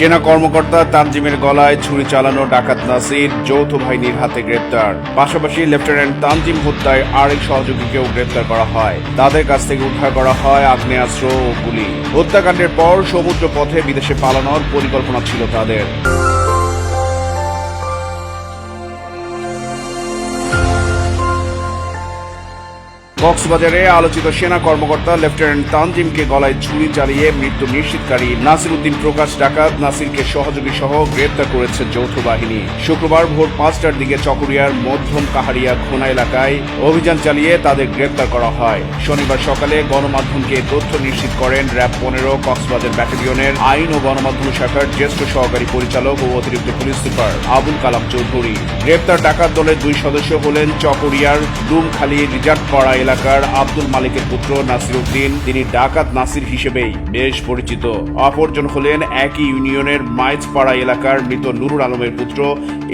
সেনা কর্মকর্তা তানজিমের গলায় ছুরি চালানো ডাকাত নাসির, যৌথ বাহিনীর হাতে গ্রেপ্তার। পাশাপাশি লেফটেন্যান্ট তানজিম হত্যায় আরেক সহযোগীকেও গ্রেপ্তার করা হয়। তাদের কাছ থেকে উদ্ধার করা হয় আগ্নেয়াস্ত্র ও গুলি। হত্যাকাণ্ডের পর সমুদ্র পথে বিদেশে পালানোর পরিকল্পনা ছিল তাদের। কক্সবাজারে আলোচিত সেনা কর্মকর্তা লেফটেন্যান্ট তানজিমকে গলায় ছুরি চালিয়ে মৃত্যু নিশ্চিতকারী নাসির উদ্দিন প্রকাশ ডাকাত নাসিরকে সহযোগী সহ গ্রেপ্তার করেছে যৌথ বাহিনী। শুক্রবার ভোর পাঁচটার দিকে চকরিয়ার মধ্যম কাহারিয়া খোনা এলাকায় অভিযান চালিয়ে তাদের গ্রেপ্তার করা হয়। শনিবার সকালে গণমাধ্যমকে তথ্য নিশ্চিত করেন র্যাব পনেরো কক্সবাজার ব্যাটালিয়নের আইন ও গণমাধ্যম শাখার জ্যেষ্ঠ সহকারী পরিচালক ও অতিরিক্ত পুলিশ সুপার আবুল কালাম চৌধুরী। গ্রেপ্তার ডাকাত দলের দুই সদস্য হলেন চকরিয়ার ডুমখালী রিজার্ভপাড়া এলাকার আব্দুল মালিকের পুত্র নাসির উদ্দিন তিনি ডাকাত নাসির হিসেবেই বেশ পরিচিত। অপরজন হলেন একই ইউনিয়নের মাইজপাড়া এলাকার মৃত নুরুল আলমের পুত্র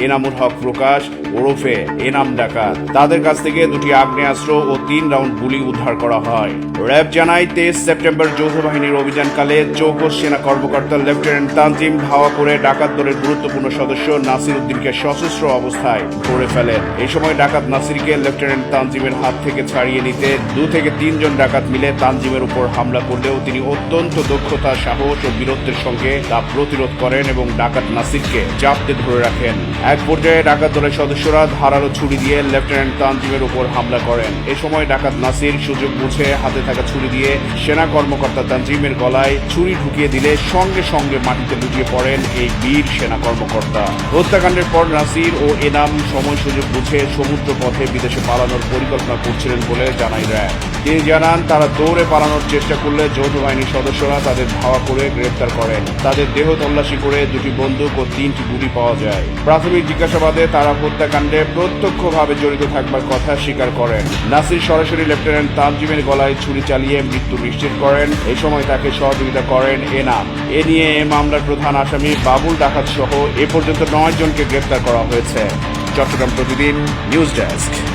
এনামুল হক প্রকাশ ওরফে এনাম ডাকাত। তাদের কাছ থেকে দুটি আগ্নেয়াস্ত্র ও তিন রাউন্ড গুলি উদ্ধার করা হয়। র্যাব জানায়, তেইশ সেপ্টেম্বর যৌথ বাহিনীর অভিযানকালে চৌকস সেনা কর্মকর্তা লেফটেন্যান্ট তানজিম ধাওয়া করে ডাকাত দলের গুরুত্বপূর্ণ সদস্য নাসির উদ্দিনকে সশস্ত্র অবস্থায় ধরে ফেলেন। এই সময় ডাকাত নাসিরকে লেফটেন্যান্ট তানজিমের হাত থেকে ছাড়িয়ে নিতে দু থেকে তিনজন ডাকাত মিলে তানজিমের উপর হামলা করলেও তিনি অত্যন্ত দক্ষতা, সাহস ও বীরত্বের সঙ্গে তা প্রতিরোধ করেন এবং ডাকাত নাসিরকে চাপতে ধরে রাখেন। এক পর্যায়ে ডাকাত দলের সদস্যরা ধারালো ছুরি দিয়ে লেফটেন্যান্ট তানজিমের উপর হামলা করেন। এ সময় ডাকাত নাসির সুযোগ বুঝে হাতে থাকা ছুরি দিয়ে সেনা কর্মকর্তা তানজিমের গলায় ছুরি ঢুকিয়ে দিলে সঙ্গে সঙ্গে মাটিতে লুটিয়ে পড়েন এই বীর সেনা কর্মকর্তা। হত্যাকাণ্ডের পর নাসির ও এনাম সময় সুযোগ বুঝে সমুদ্র পথে বিদেশে পালানোর পরিকল্পনা করছিলেন বলে জানাই র্যাব তিনি জানান, তারা দৌড়ে পালানোর চেষ্টা করলে যৌথ বাহিনীর সদস্যরা তাদের ধাওয়া করে গ্রেপ্তার করেন তাদের দেহ তল্লাশি করে দুটি বন্দুক ও তিনটি গুলি পাওয়া যায়। প্রাথমিক জিজ্ঞাসাবাদে তারা হত্যাকাণ্ডে প্রত্যক্ষভাবে জড়িত থাকবার কথা স্বীকার করেন। নাসির সরাসরি লেফটেন্যান্ট তানজিমের গলায় ছুরি চালিয়ে মৃত্যু নিশ্চিত করেন। এই সময় তাকে সহযোগিতা করেন এনাম। এ নিয়ে এ মামলার প্রধান আসামি বাবুল ডাকাত সহ এ পর্যন্ত নয় জনকে গ্রেপ্তার করা হয়েছে। চট্টগ্রাম প্রতিদিন নিউজ ডেস্ক।